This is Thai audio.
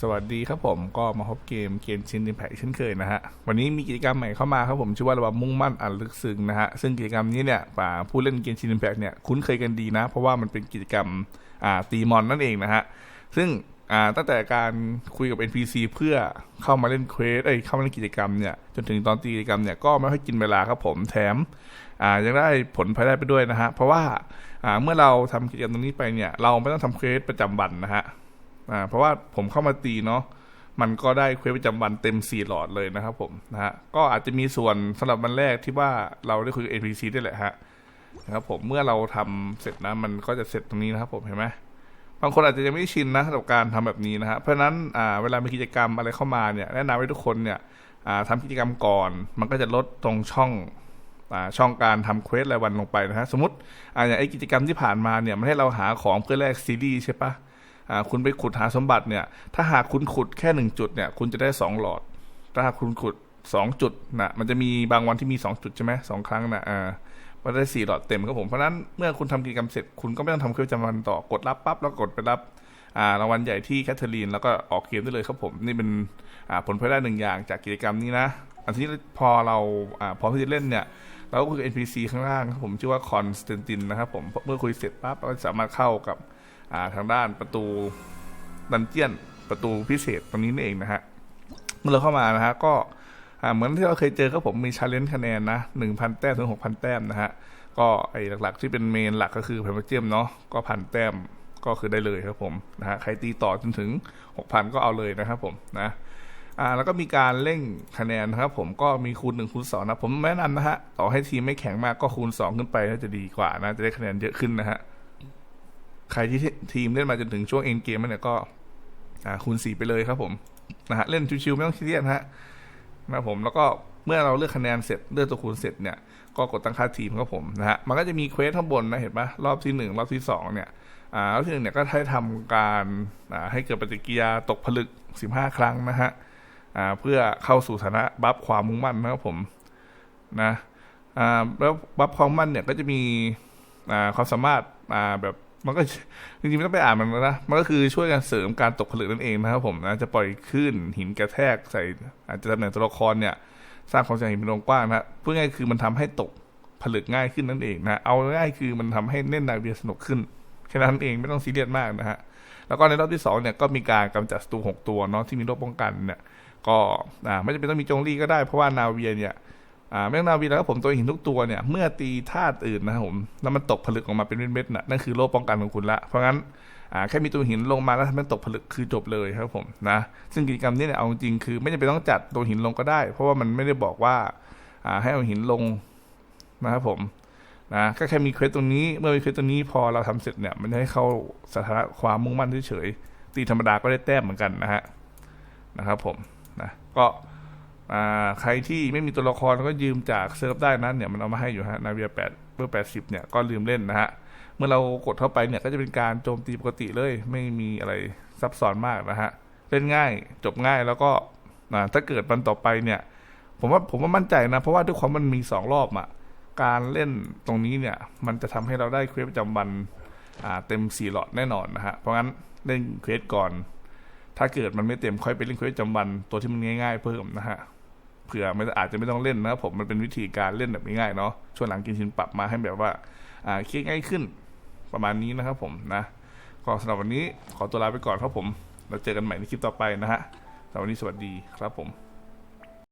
สวัสดีครับผมก็มาพบเกมเกมชินอิมแพคเช่นเคยนะฮะ วันนี้มีกิจกรรมใหม่เข้ามาครับผมชื่อว่าระบำมุ่งมั่นอันลึกซึ้งนะฮะ ซึ่งกิจกรรมนี้เนี่ยป่าผู้เล่นเกมชินอิมแพคเนี่ยคุ้นเคยกันดีนะ เพราะว่ามันเป็นกิจกรรมอ่าตีมอนนั่นเองนะฮะ ซึ่งอ่าตั้งแต่การคุยกับ NPC เพื่อเข้ามาเล่นเควสเอ้ยเข้ามาเล่นกิจกรรมเนี่ยจนถึงตอนตีกิจกรรมเนี่ยก็ไม่ค่อยกินเวลาครับผมแถมอ่ายังได้ผลภายได้ไปด้วยนะฮะเพราะว่าอ่าเมื่อเราทำกิจกรรมตรงนี้ไปเนี่ยเราไม่ต้องทำเควสประจำวันนะฮะ อ่าเพราะว่าผมเข้ามาตีเนาะมันก็ได้เควสประจำวันเต็ม 4 หลอดเลยนะครับผมนะฮะก็อาจจะมีส่วนสำหรับวันแรกที่ว่าเราได้คุยกับ NPC ได้แหละฮะนะครับผมเมื่อเราทำเสร็จนะ มันก็จะเสร็จตรงนี้นะครับผมเห็นไหมบางคนอาจจะยังไม่ชินนะกับการทำแบบนี้นะฮะเพราะฉะนั้นอ่าเวลามีกิจกรรมอะไรเข้ามาเนี่ยแนะนำให้ทุกคนเนี่ยอ่าทำกิจกรรมก่อน มันก็จะลดตรงช่องอ่าช่องการทำเควสรายวันลงไปนะฮะสมมติอ่าอย่างไอกิจกรรมที่ผ่านมาเนี่ยมันให้เราหาของเพื่อแลกซีรีส์ใช่ปะ คุณไปขุดหาสมบัติเนี่ย ถ้าหากคุณขุดแค่หนึ่งจุดเนี่ยคุณจะได้สองหลอด ถ้าหากคุณขุดสองจุดนะมันจะมีบางวันที่มีสองจุดใช่ไหมสองครั้งนะอ่ามันได้สี่หลอดเต็มครับผมเพราะนั้นเมื่อคุณทำกิจกรรมเสร็จคุณก็ไม่ต้องทำเครื่องจำวันต่อกดรับปั๊บแล้วกดไปรับอ่ารางวัลใหญ่ที่แคทเธอรีนแล้วก็ออกเกมได้เลยครับผมนี่เป็นอ่าผลพลอยได้หนึ่งอย่างจากกิจกรรมนี้นะ อันที่พอเราอ่าพร้อมที่จะเล่นเนี่ยเราก็คุยกับ NPC ข้างล่างครับผมชื่อว่าคอนสแตนตินนะครับผมเมื่อคุยเสร็จปั๊บเราสามารถเข้ากับ ทางด้านประตูดันเจียนประตูพิเศษตรงนี้นี่เองนะฮะเมื่อเราเข้ามานะฮะก็เหมือนที่เราเคยเจอครับผมมีชาเลนจ์คะแนนนะหนึ่งพันแต้มถึงหกพันแต้มนะฮะก็ไอ้หลักๆที่เป็นเมนหลักก็คือแพมเจียมเนาะก็พันแต้มก็คือได้เลยครับผมนะฮะใครตีต่อจนถึงหกพันก็เอาเลยนะครับผมนะอ่าแล้วก็มีการเร่งคะแนนนะครับผมก็มีคูณหนึ่งคูณสองนะผมแนะนำนะฮะต่อให้ทีมไม่แข็งมากก็คูณสองขึ้นไปน่าจะดีกว่านะจะได้คะแนนเยอะขึ้นนะฮะ ใครที่ทีมเล่นมาจนถึงช่วงเอ็นเกมเนี่ยก็อ่าคูณสี่ไปเลยครับผมนะฮะเล่นชิวๆไม่ต้องซีเรียสนะฮะนะผมแล้วก็เมื่อเราเลือกคะแนนเสร็จเลือกตัวคูณเสร็จเนี่ยก็กดตั้งค่าทีมครับผมนะฮะมันก็จะมีเควสข้างบนนะเห็นปะรอบที่หนึ่งรอบที่สองเนี่ยอ่ารอบที่หนึ่งเนี่ยก็ให้ทำการอ่าให้เกิดปฏิกิริยาตกผลึกสิบห้าครั้งนะฮะอ่าเพื่อเข้าสู่ฐานะบัฟความมุ่งมั่นนะครับผมนะอ่าแล้วบัฟความมั่นเนี่ยก็จะมีอ่าความสามารถอ่าแบบ มันก็จริงๆไม่ต้องไปอ่านมันนะมันก็คือช่วยกันเสริมการตกผลึกนั่นเองนะครับผมนะจะปล่อยคลื่นหินกระแทกใส่ อาจจะตำแหน่งตัวละครเนี่ยสร้างความเสียหายเป็นวงกว้างนะพูดง่ายคือมันทำให้ตกผลึกง่ายขึ้นนั่นเองนะเอาง่ายคือมันทำให้เล่นนาเวียสนุกขึ้นแค่นั้นเองไม่ต้องซีเรียสมากนะฮะแล้วก็ในรอบที่สองเนี่ยก็มีการกำจัดศัตรูหกตัวเนาะที่มีโรคป้องกันเนี่ยก็อ่าไม่จำเป็นต้องมีจงลี่ก็ได้เพราะว่านาเวียเนี่ย แมงนาวีแล้วก็ผมตัวหินทุกตัวเนี่ย เมื่อตีธาตุอื่นนะครับผมแล้วมันตกผลึกออกมาเป็นเม็ดๆน่ะนั่นคือโล่ป้องกันของคุณละเพราะงั้นอ่าแค่มีตัวหินลงมาแล้วทำให้ตกผลึกคือจบเลยครับผมนะซึ่งกิจกรรมนี้เนี่ยเอาจริงๆคือ ไม่จำเป็นต้องจัดตัวหินลงก็ได้ เพราะว่ามันไม่ได้บอกว่าอ่าให้เอาหินลงนะครับผมนะก็แค่มีเควสตรงนี้ เมื่อมีเควสตรงนี้พอเราทำเสร็จเนี่ย มันจะให้เข้าสถานะความมุ่งมั่นเฉยๆตีธรรมดาก็ได้แต้มเหมือนกันนะฮะนะครับผมนะก็ ใครที่ไม่มีตัวละครก็ยืมจากเซิร์ฟได้นั้นเนี่ยมันเอามาให้อยู่ฮะนาเวียแปดเบอร์แปดสิบเนี่ยก็ลืมเล่นนะฮะเมื่อเรากดเข้าไปเนี่ยก็จะเป็นการโจมตีปกติเลย ไม่มีอะไรซับซ้อนมากนะฮะเล่นง่ายจบง่ายแล้วก็ถ้าเกิดมันต่อไปเนี่ย ผมว่าผมว่ามั่นใจนะ เพราะว่าด้วยความมันมีสองรอบอะการเล่นตรงนี้เนี่ย มันจะทำให้เราได้เควสประจำวันเต็มสี่หลอดแน่นอนนะฮะเพราะงั้นเล่นเควสก่อน ถ้าเกิดมันไม่เต็มค่อยไปเล่นเควสประจำวันตัวที่มันง่าย ๆ เพิ่มนะฮะ เผื่อมันอาจจะไม่ต้องเล่นนะครับผมมันเป็นวิธีการเล่นแบบง่ายๆเนาะช่วงหลังกินชินปรับมาให้แบบว่าอ่าเคลียร์ง่ายขึ้นประมาณนี้นะครับผมนะก็สำหรับวันนี้ขอตัวลาไปก่อนครับผม เราเจอกันใหม่ในคลิปต่อไปนะฮะสำหรับวันนี้สวัสดีครับผม